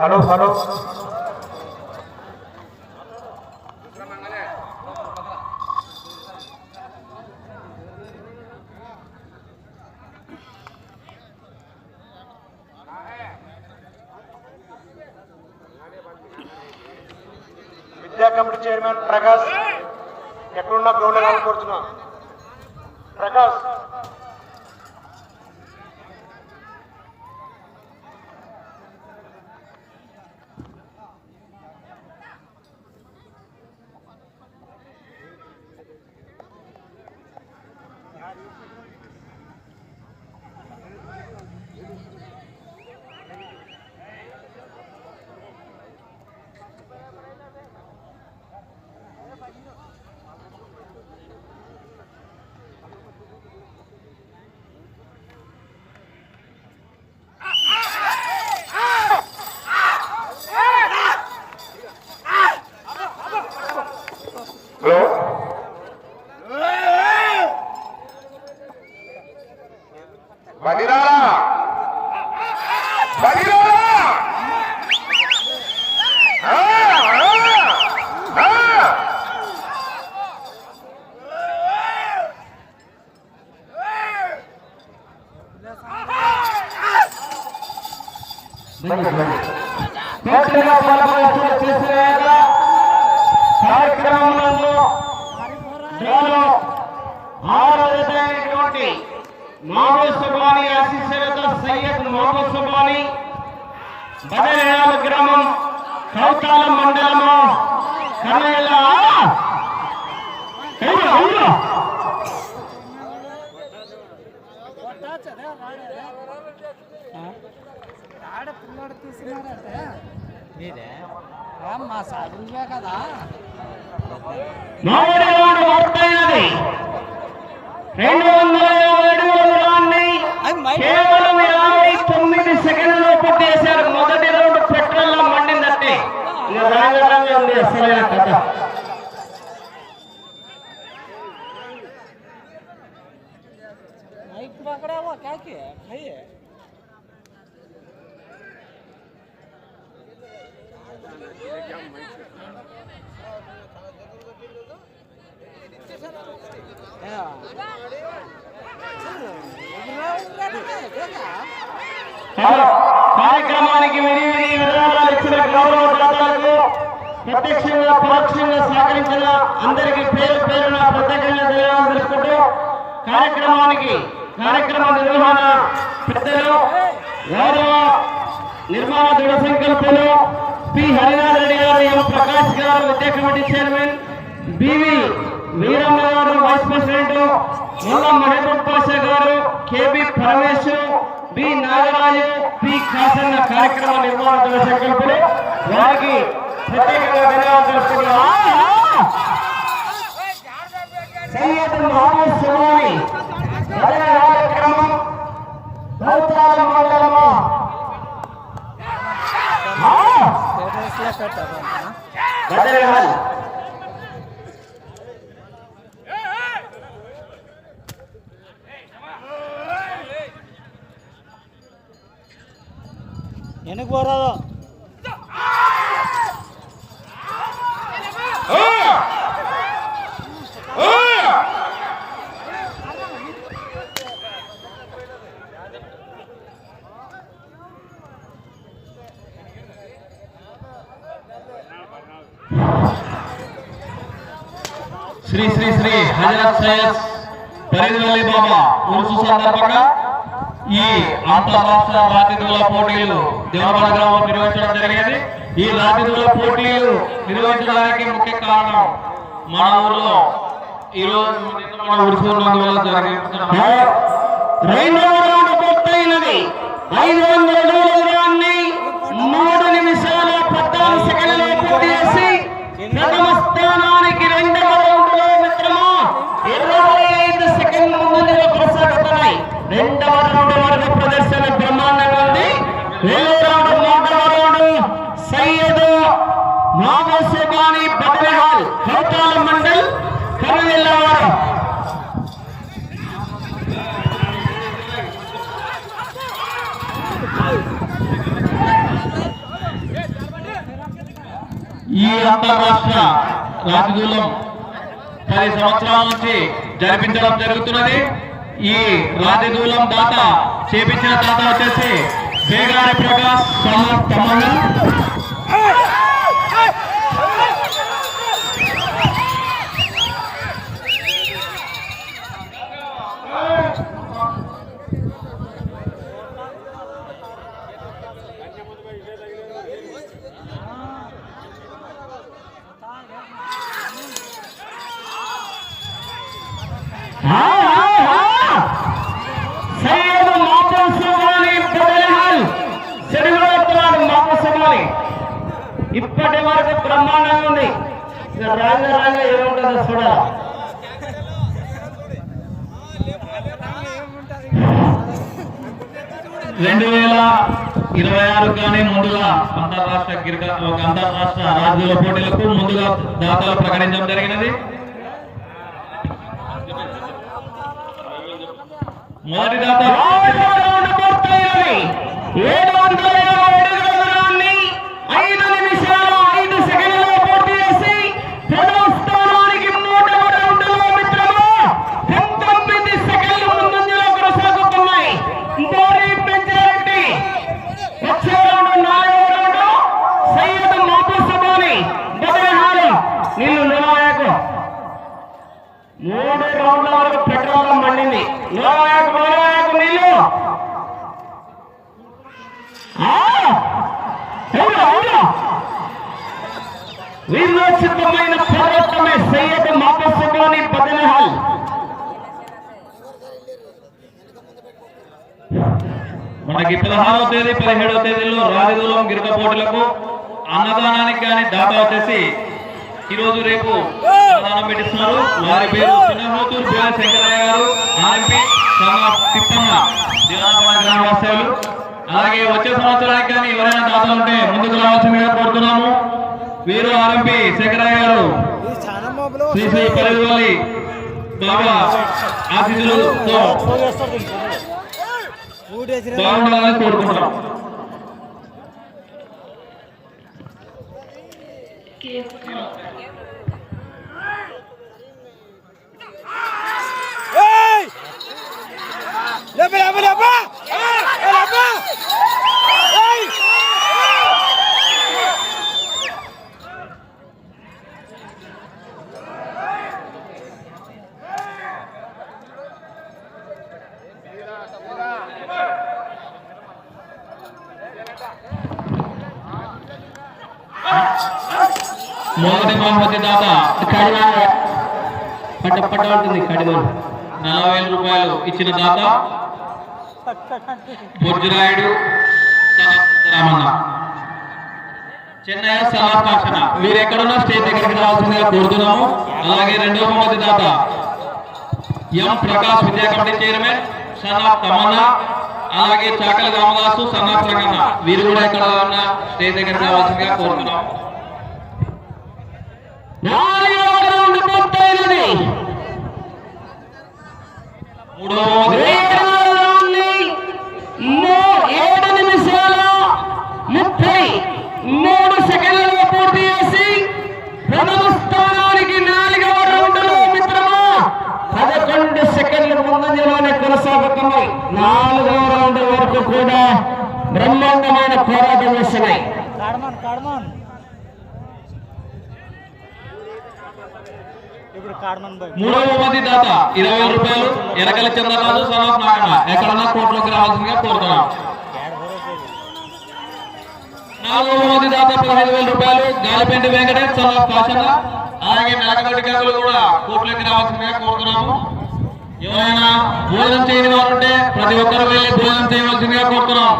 Hello hello. విద్యా committee chairman Prakash. ఎక్కడున్నా ground కావాలని కోరుతున్నా. ప్రకాష్. కోట్లుగా బలపరిచే చేసిన కార్యక్రమంలో జిల్లాలో ఆరోగ్యమైనటువంటి మహబూబ్ సుబాని ఆశీస్సులతో సయ్యద్ మహబూబ్ గ్రామం కౌతాల మండలము కన్నయ్య మా సాధువే కదా? మామిడి వాడు ముప్పై అది రెండు వందల యాభై అడుగుల దూరాన్ని కేవలం యాభై తొమ్మిది సెకండ్లో మొదటి రౌండ్ పెట్రోల్లో మండిందండి ఇక రాజధాని కథ. మైక్ పకడా కాకి కార్యక్రమానికి విరివిరి విరాళాలు ఇచ్చిన గౌరవ దాతలకు ప్రత్యక్షంగా పరోక్షంగా సహకరించిన అందరికీ పేరు పేరున ప్రత్యేకంగా ధన్యవాదాలు కార్యక్రమానికి కార్యక్రమ నిర్వహణ పెద్దలు గౌరవ నిర్మాణ దృఢ సంకల్పలు పి. హరినాథ్ రెడ్డి గారు ఎం. ప్రకాష్ గారు విద్యా కమిటీ చైర్మన్ బివి వీరమ్మ గారు వైస్ ప్రెసిడెంట్ ముల్లా మహబూబ్ పాషా గారు KB Paramesh B Nagaraju P Kasanna కార్యక్రమ దృఢ సంకల్పంలో వారికి ప్రత్యేకంగా ధన్యవాదాలు తెలుపుతున్నాం. సయ్యద్ మహమ్మద్ సుమాని కార్యక్రమం గౌతాల మండలము? బదరహాల్ எனக்கு போறாதோ శ్రీ శ్రీ శ్రీ హజరత్ సయ్యద్ పరిధివల్లి బాబా ఉరుసు సందర్భంగా ఈ అంతరాష్ట్ర రాతిదూల పోటీలు దేవరవాడ గ్రామం నిర్వహించడం జరిగింది. ఈ రాతిదూల పోటీలు నిర్వహించడానికి ముఖ్య కారణం మన ఊర్లో ఈరోజు జరిగింది ఐదు వందల అడుగుల దూరాన్ని మూడు నిమిషాల పద్నాలుగు సెకండ్లలో పూర్తి చేసి ప్రథమ స్థానానికి రెండవ రౌండ్లో మిత్రమా ఇరవై ఐదు సెకండ్ల ముందు కొనసాగుతున్నాయి రెండవ రౌండ్ వరకు ప్రదర్శన బ్రహ్మాండంగా ఉంది రెండవ రౌండ్ మూడవ రౌండ్ సయ్యద్ మామోసుబాని బద్రహాల్ కౌతాల మండల్ కరువెల్లవారు ఈ అంతర్రాష్ట్ర రాజదూలం పది సంవత్సరాల నుంచి జరిపించడం జరుగుతున్నది. ఈ రాజదూలం దాత చేపించిన దాత వచ్చేసి బేగారి ప్రకాష్ సమ- తమన్నా సయ్యద్ మాపం సోమాలి బదలహాల్ చెడుగుతున్నాడు మాపం సోమాలి ఇప్పటి వరకు బ్రహ్మాండంగా ఉంది ఇక రాంగ రాంగ ఏముంటుందో చూడాలి రెండు వేల ఇరవై ఆరు కానీ ముందుగా అంతర్రాష్ట్ర క్రికెట్ ఒక అంతర్రాష్ట్ర రాజ్యాల పోటీలకు ముందుగా దాతలు ప్రకటించడం జరిగినది. మొదటి దాత ఏడు వందల ఇరవై అడుగుల దూరాన్ని ఐదు నిమిషాల ఐదు సెకండ్లలో పూర్తి చేసి ప్రథమ స్థానానికి మూడవ రౌండ్లో మిత్రమా పంతొమ్మిది సెకండ్లు ముందంజలో కొనసాగుతున్నాయి బోరి పెంచారెడ్డి వచ్చే రౌండ్ నాలుగో రౌండ్ సయ్యద్ మాపూసబాని బదరహాలు నీళ్ళు నిలవయాకు మూడు రౌండ్ల వరకు పెట్రోల్ మండింది నిలవయాకు నిలవయాకు నీళ్ళు ఆ! పోరాటమే సయ్యద్ మాపూసబాని బదరహాల్ మనకి పదహారో తేదీ పదిహేడో తేదీలో రాజదూలం గిరిక పోటీలకు అన్నదానానికి కానీ దాత వచ్చేసి ఈ రోజు రేపు పెట్టిస్తున్నారు. వారి పేరు చిన్నమూతూరు పేరు శంకరయ్య గారు. ఆర్ఎంపీ చాలా తిప్పన్న దివానపడ గ్రామవాసాలు. అలాగే వచ్చే సంవత్సరానికి కానీ ఎవరైనా దాతలు ఉంటే ముందుకు రావాల్సిందిగా కోరుతున్నాము. వీరు ఆర్ఎంపీ శంకరయ్య గారు. శ్రీ శ్రీ పరివల్లి బాబా ఆశీస్సులతో బాగుండాలని కోరుకుంటున్నాం. లేపా లేపా లేపా లేపా మొదటి మహమ్మతి దాత కడిమాన్ పట్ట పట్ట ఉంటుంది కడిమాన్ నలభై వేల రూపాయలు ఇచ్చిన దాత బొజ్జురాయుడు రామన్న చెన్నై సలాకాశన మీరు ఎక్కడున్నా స్టేజ్ దగ్గరికి రావాల్సిందిగా కోరుతున్నాము. అలాగే రెండవ బహుమతి దాత ఎం ప్రకాష్ విద్యా కమిటీ చైర్మన్ సన్నా తమన్నా అలాగే చాకలి రామదాసు సన్నా ప్రకన్న వీరు కూడా ఎక్కడ ఉన్నా స్టేజ్ దగ్గరికి రావాల్సిందిగా కోరుతున్నాము నాలుగవ రౌండ్ పూర్తయినది మూడవ రౌండ్ని మూ- ఏడు నిమిషాల ముప్పై మూడు సెకండ్లలో పూర్తి చేసి ప్రథమ స్థానానికి నాలుగవ రౌండ్లో మిత్రమా పదకొండు సెకండ్ల ముందంజలోనే కొనసాగుతున్నాయి. నాలుగవ రౌండ్ వరకు కూడా బ్రహ్మాండమైన పోరాటం చేస్తున్నాయి కాడమాన్ కాడమాన్ ఇప్పుడు కాడమాన్ బాయ్ మూడవ మంది దాత ఇరవై వేల రూపాయలు ఎనకల చంద్రరాజు సనఫ్ నాగన్న ఎక్కడన్నా కోర్టులోకి రావాల్సిందిగా కోరుతున్నాం. నాలుగవ మంది దాత పదహైదు వేల రూపాయలు గాలిపెండి వెంకటేష్ సనఫ్ కాశన్న అలాగే మెలకగడ్డి గంగులు కూడా కోర్టులోకి రావాల్సిందిగా కోరుతున్నాము. ఏమైనా భోజనం చేయని వారు ఉంటే ప్రతి ఒక్కరు వెళ్ళి భోజనం చేయవలసిందిగా కోరుతున్నాం.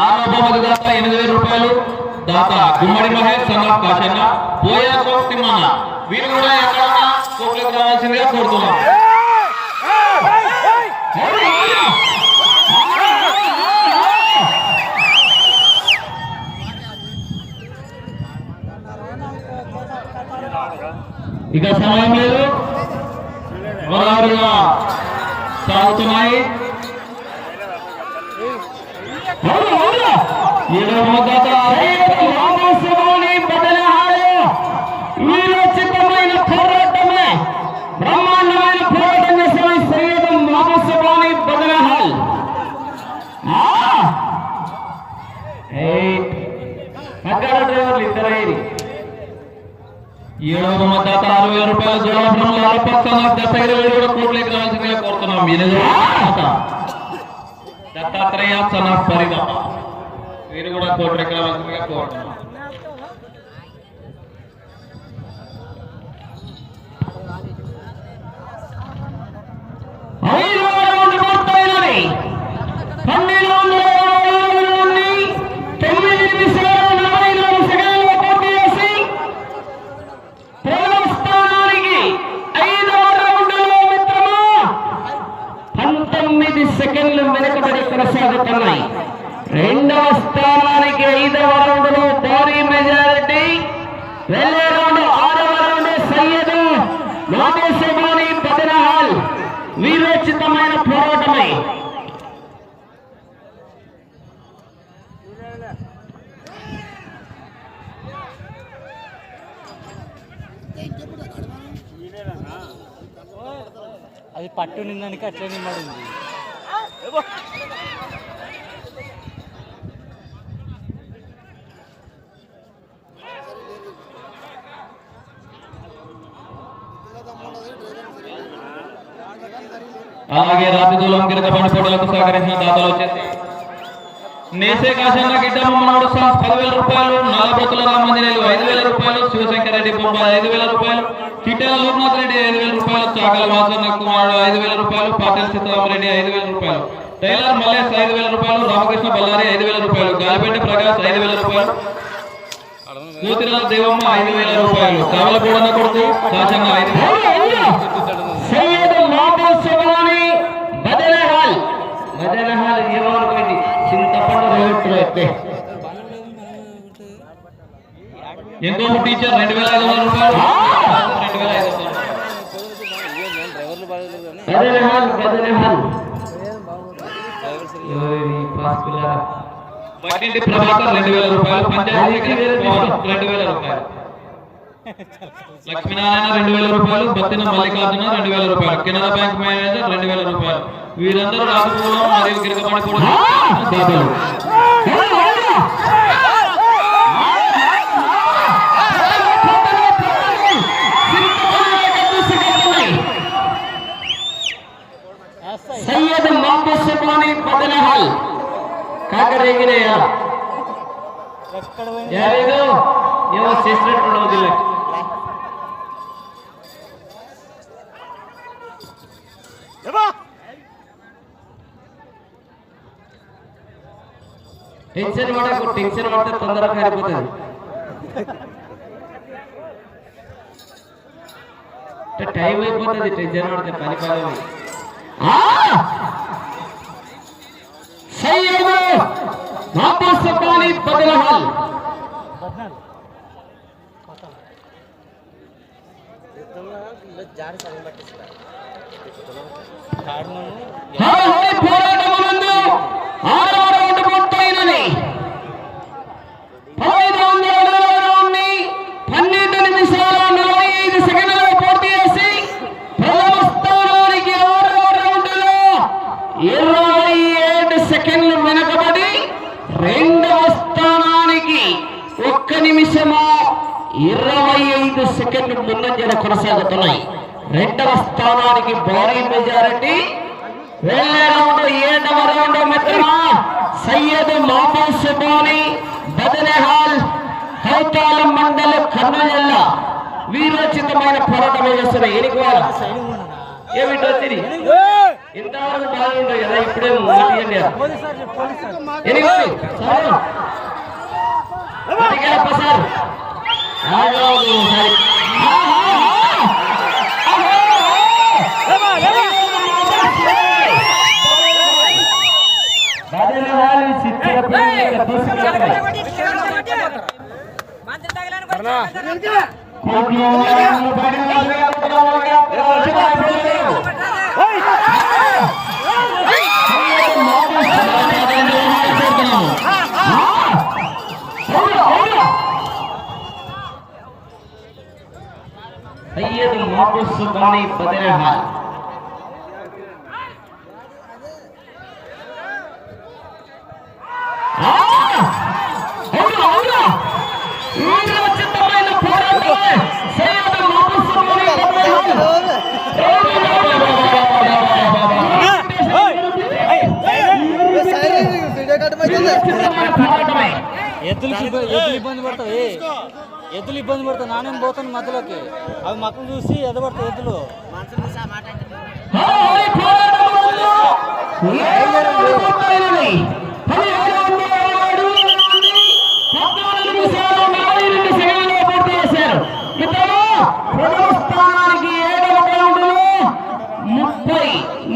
ఆరో బహుమతి దాత ఎనిమిది వేల రూపాయలు దాత గుమ్మడి మహేష్ సన్నాఫ్ కాశన్న పోయా వీరు కూడా ఎక్కడన్నా రావాల్సిందిగా కోరుతున్నాం. ఇక సమయం లేదు గోదావరిగా సాగుతున్నాయి అవును, అవును. ఏడవ మొదట రామశివాని బదలహాలు వీరోచితమైన పోరాటమే బ్రహ్మాండమైన పోరాటం చేసిన సయ్యద్ మామశివాని బదలహాల్ పక్కన డ్రైవర్లు ఇద్దరైది ఏడవ మద్దతు అరవై వేల రూపాయల జోడాపురంలో అరపక్షణ దశ ఇరవై కూడా కోట్లకి రావాల్సిందిగా కోరుతున్నాం. మీరే దత్తాత్రేయ సన పరిద వీరు కూడా కోట్లకి రావాల్సిందిగా కోరుతున్నాం ఐదు పన్నెండు వందల ఇరవై ఏడు నుండి తొమ్మిది నిమిషాల నలభై నాలుగు సెకండ్లు పూర్తి చేసి ప్రథమ స్థానానికి ఐదవ రౌండ్లో మిత్రమా పంతొమ్మిది సెకండ్లు వెనుకబడి కొనసాగుతున్నాయి రెండవ స్థానానికి ఐదవ రౌండ్లో భారీ మెజారిటీ. వెళ్ళే రౌండ్ ఆరవ రౌండ్ సయ్యదు. లోకేశ్వరి పదనహాల్. వీరోచితమైన పోరాటమే. అది పట్టు నిందానికి అట్లనే నిమ్మడింది. అలాగే రాతి దూలం గిరిక పోటీలకు సహకరించిన దాతలు వచ్చేసి నేసే కాశన్న గిడ్డమ్మ మనోడు సాస్ పదివేల రూపాయలు నాలుగు రామంజనేయులు ఐదు వేల రూపాయలు శివశంకర్ రెడ్డి బొమ్మ ఐదు వేల రూపాయలు. చిట్టెల లోక్నాథ్ రెడ్డి ఐదు వేల రూపాయలు చాకల వాసన్న కుమారుడు ఐదు వేల రూపాయలు పాటల సీతారామరెడ్డి ఐదు వేల రూపాయలు. టైలర్ మల్లేష్ ఐదు వేల రూపాయలు రామకృష్ణ బల్లారి ఐదు వేల రూపాయలు గాలిపేట ప్రకాష్ ఐదు వేల రూపాయలు. కూతురుల దేవమ్మ ఐదు వేల రూపాయలు కవల పూడన కొడుకు కాశన్న ఐదు సయ్యద్ ఇంకొక టీచర్ రెండు వేల ఐదు వందల రూపాయలు. ప్రభాకర్ రెండు వేల రూపాయలు. పంచాయతీ రెండు వేల రూపాయలు. లక్ష్మీనారాయణ రెండు వేల రూపాయలు బత్తిన మల్లికార్జున రెండు వేల రూపాయలు కెనరా బ్యాంక్ మేనేజర్ రెండు వేల రూపాయలు వీరందరూ రాజకీయంలో మరియు గిరికపడి టెన్షన్ పడకు టెన్షన్ పడితే తొందరగా కారిపోతుంది అంటే టైం అయిపోతుంది టెన్షన్ పడితే పని పడదు సయ్యదు నాపసపాని బదలహల్ పద్నాలుగు కాడమను హరహరి పోరాటమునందు సెకండ్లు ముందంజల కొనసాగుతున్నాయి. రెండవ స్థానానికి భారీ మెజారిటీ. వెళ్ళే రౌండ్ ఏడవ రౌండ్ మిత్రమా సయ్యద్ మహబూబ్ సుబాని బదనహాల్ కౌతాల మండల కర్నూలు జిల్లా. వీరోచితమైన పోరాటం చేస్తున్న ఏమిటో ఇంతవరకు బాగుండదు కదా ఇప్పుడే ఎనిమిది. సార్. હાલો ગુરુ સાહેબ હા હા. ಸಿಕ್ಕಿರ ಸೈಯದ್ ಮೂರು ಸುಗಮಿ ಬದರಹಾಲ್ ఎత్తులు ఎత్తులు ఇబ్బంది పడతావు ఎద్దులు ఇబ్బంది పడతాయి నానేం పోతాను మధ్యలోకి? అవి మక్కలు చూసి ఎదబడతాయి ఎద్దులు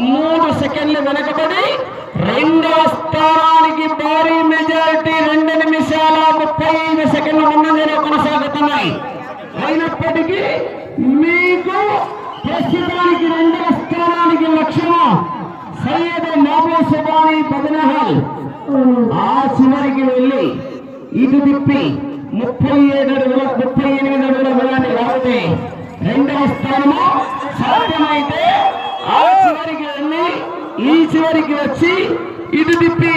మూడు సెకండ్లు వెనకబడి రెండవ స్థానానికి భారీ మెజారిటీ రెండు నిమిషాల ముప్పై ఐదు సెకండ్లు ముందంజలో కొనసాగుతున్నాయి అయినప్పటికీ మీకు ప్రస్తుతానికి రెండవ స్థానానికి లక్ష్యము సయ్యద్ మహబూ సుబాని బదనహల్ ఆ చివరికి వెళ్ళి ఇటు తిప్పి ముప్పై ఏడు అడుగుల ముప్పై ఎనిమిది అడుగుల వెళ్ళని లాగితే రెండవ స్థానము సాధ్యమైతే ఆ చివరికి వెళ్ళి ఈ చివరికి వచ్చి ఇటు తిప్పి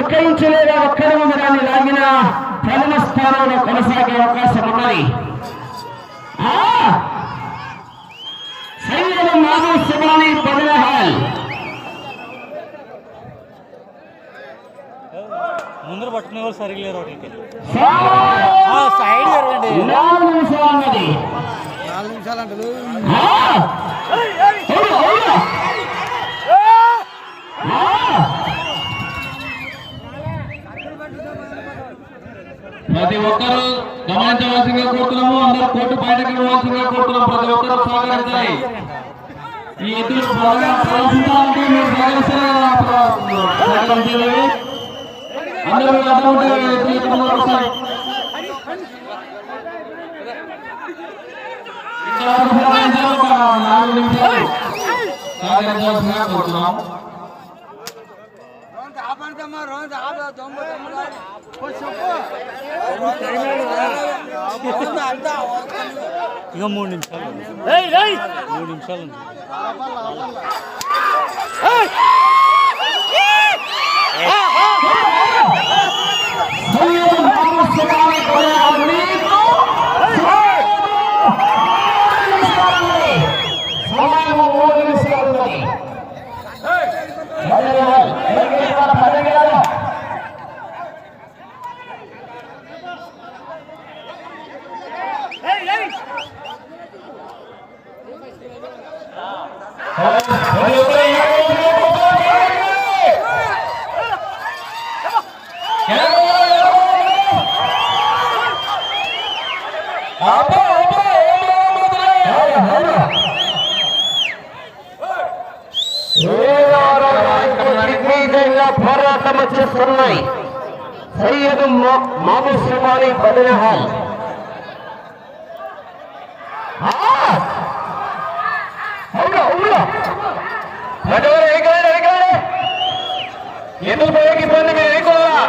ఒక్క ఇంచు లేదా ఒక్క నిమిషాన్ని లాగిన ప్రథమ స్థానంలో కొనసాగే అవకాశం ఉన్నది. శరీరం మాధవ శివాని సుబాని పట్టుకునే వాళ్ళు సరిగ్గా లేరు వాటికి. సైడ్ జరగండి. నాలుగు నిమిషాలు అంటారు! ప్రతి ఒక్కరూ గమనించవలసిందిగా కోరుతున్నాము. అందరూ కోర్టు బయటకు ఇవ్వాల్సిందిగా కోరుతున్నాం ప్రతి ఒక్కరూ సహకరించాలి ఈ బాగా ప్రదర్శించాలంటే మీరు సహకరిస్తారా இன்னொரு அமௌண்ட் பிரியப்பன அரசே ఇంకా మూడు నిమిషాలు మూడు నిమిషాలు Hey! Hey, hey! చేస్తున్నాయి సయ్యదు మామూ సుమాని బదినహాల్ మధ్యవారు ఎన్నికలండి ఎన్నికలండి ఎందుకు పోయేకి ఇబ్బంది మీరు ఎన్నుకోవాలా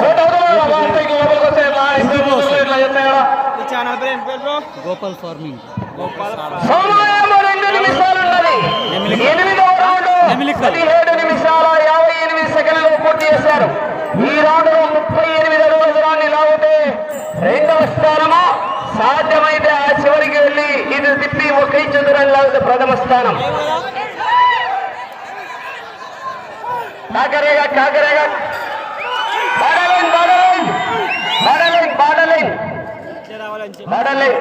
ఓట్ అవుతున్నారు వారికి లోపలికి వస్తే ఎట్లా ఇస్తే ఎట్లా చేస్తాయా గోపాల్ ఫార్మింగ్ సోమవారం రెండు. ఎనిమిదవ రౌండ్ పదిహేడు నిమిషాల సెకండ్లు పూర్తి చేశారు. ఈ రౌండ్లో ముప్పై ఎనిమిది అడుగుల దూరాన్ని లాగితే రెండవ స్థానము సాధ్యమైతే ఆ చివరికి వెళ్ళి ఇది తిప్పి ఒక ఇంచు దూరాన్ని లాగితే ప్రథమ స్థానం. కాకరేగా కాకరేగా. బాడలైన్ బాడలైన్ బాడలైన్ బాడలైన్ బాడలైన్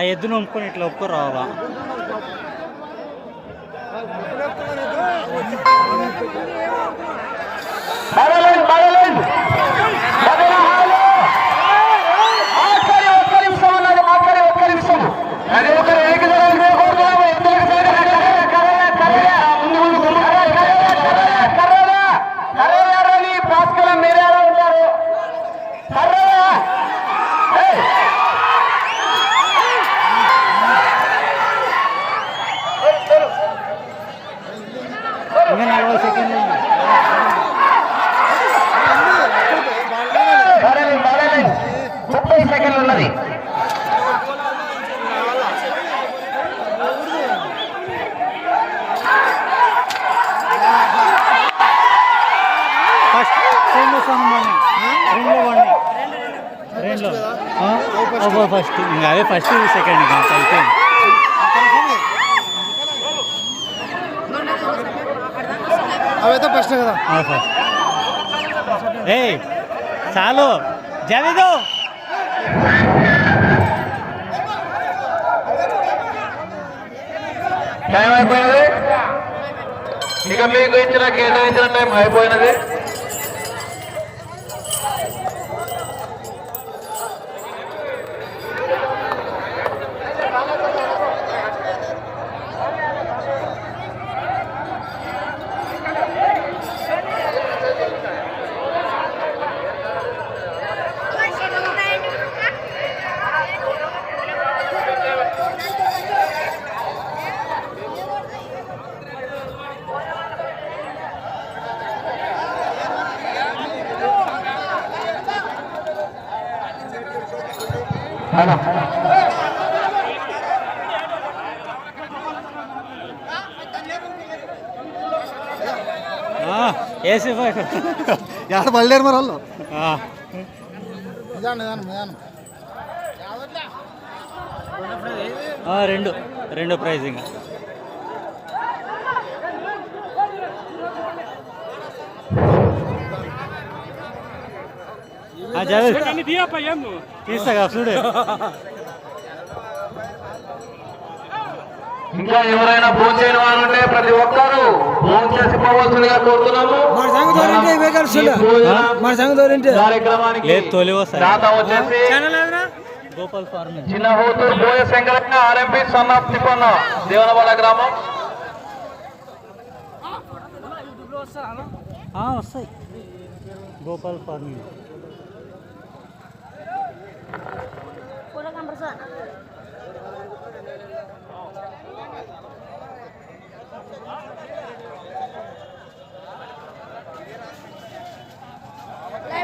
ఆ ఎద్దును ఒంపుకొని ఇట్లా ఒప్పుకో రావా Hello. ఓ ఫస్ట్ ఇంకా అదే ఫస్ట్ సెకండ్ ఇంకా అయిపోయింది అవైతే ఫస్ట్ కదా. ఫస్ట్. ఏయ్ చాలు. జవేదు. టైం అయిపోయినది ఇక మీకు ఇచ్చిన కేటాయించిన టైం అయిపోయినది. ఎక్కడ బయలుదేరి మరి వాళ్ళు? రెండు. రెండు ప్రైజ్ ఇంకా. తీస్తాగా చూడు. ఇంకా ఎవరైనా ఫోన్ చేయని వారు ఉంటే ప్రతి ఒక్కరూ ఫోన్ చేసి పోవలసిందిగా కోరుతున్నాము. మన సంగతి కార్యక్రమానికి దాత వచ్చేసి చిన్న హోతూరు బోయ శంకరయ్య ఆర్ఎంపీ సన్న తిప్పన్న దేవనవాడ గ్రామం. ఆ, వస్తాయి. గోపాల్ ఫార్మింగ్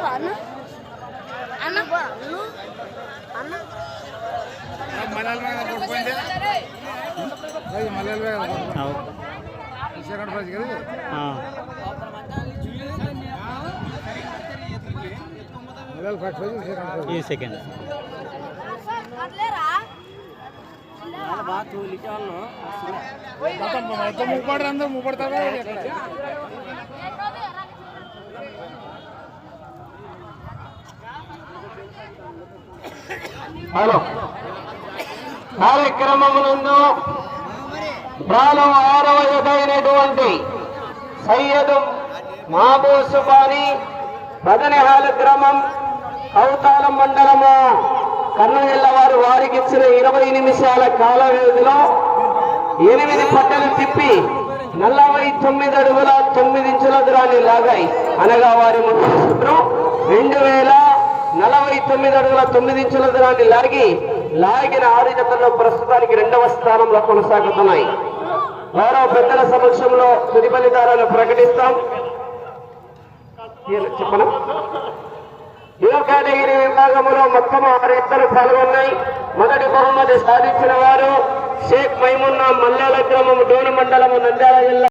అన్న అన్న అన్న అవు. ఆ. ఈ సెకండ్ ముప్పడు అందరూ ముప్పడతారు హలో. కార్యక్రమమునందు బాలం ఆరవ ఎదైనటువంటి సయ్యదు మాబోసుబాని బదనహాల గ్రామం కౌతాలం మండలము కర్నూలు వారు వారికి ఇచ్చిన ఇరవై నిమిషాల కాల వ్యవధిలో ఎనిమిది పట్టలు తిప్పి నలభై తొమ్మిది అడుగుల తొమ్మిది ఇంచుల దూరాన్ని లాగాయి. అనగా వారి మొత్తం సూత్రం రెండు వేల నలభై తొమ్మిది అడుగుల తొమ్మిది ఇంచుల దూరాన్ని లాగి లాగిన ఆరు జతల్లో ప్రస్తుతానికి రెండవ స్థానంలో కొనసాగుతున్నాయి. గౌరవ పెద్దల సమక్షంలో తుది ఫలితాలను ప్రకటిస్తాం. చెప్పను? యువ విభాగంలో మొత్తం ఆరు ఇద్దరు పాల్గొన్నాయి. మొదటి బహుమతి సాధించిన వారు షేక్ మైమున్నా మల్లాల గ్రామం డోని మండలము నంద్యాల జిల్లా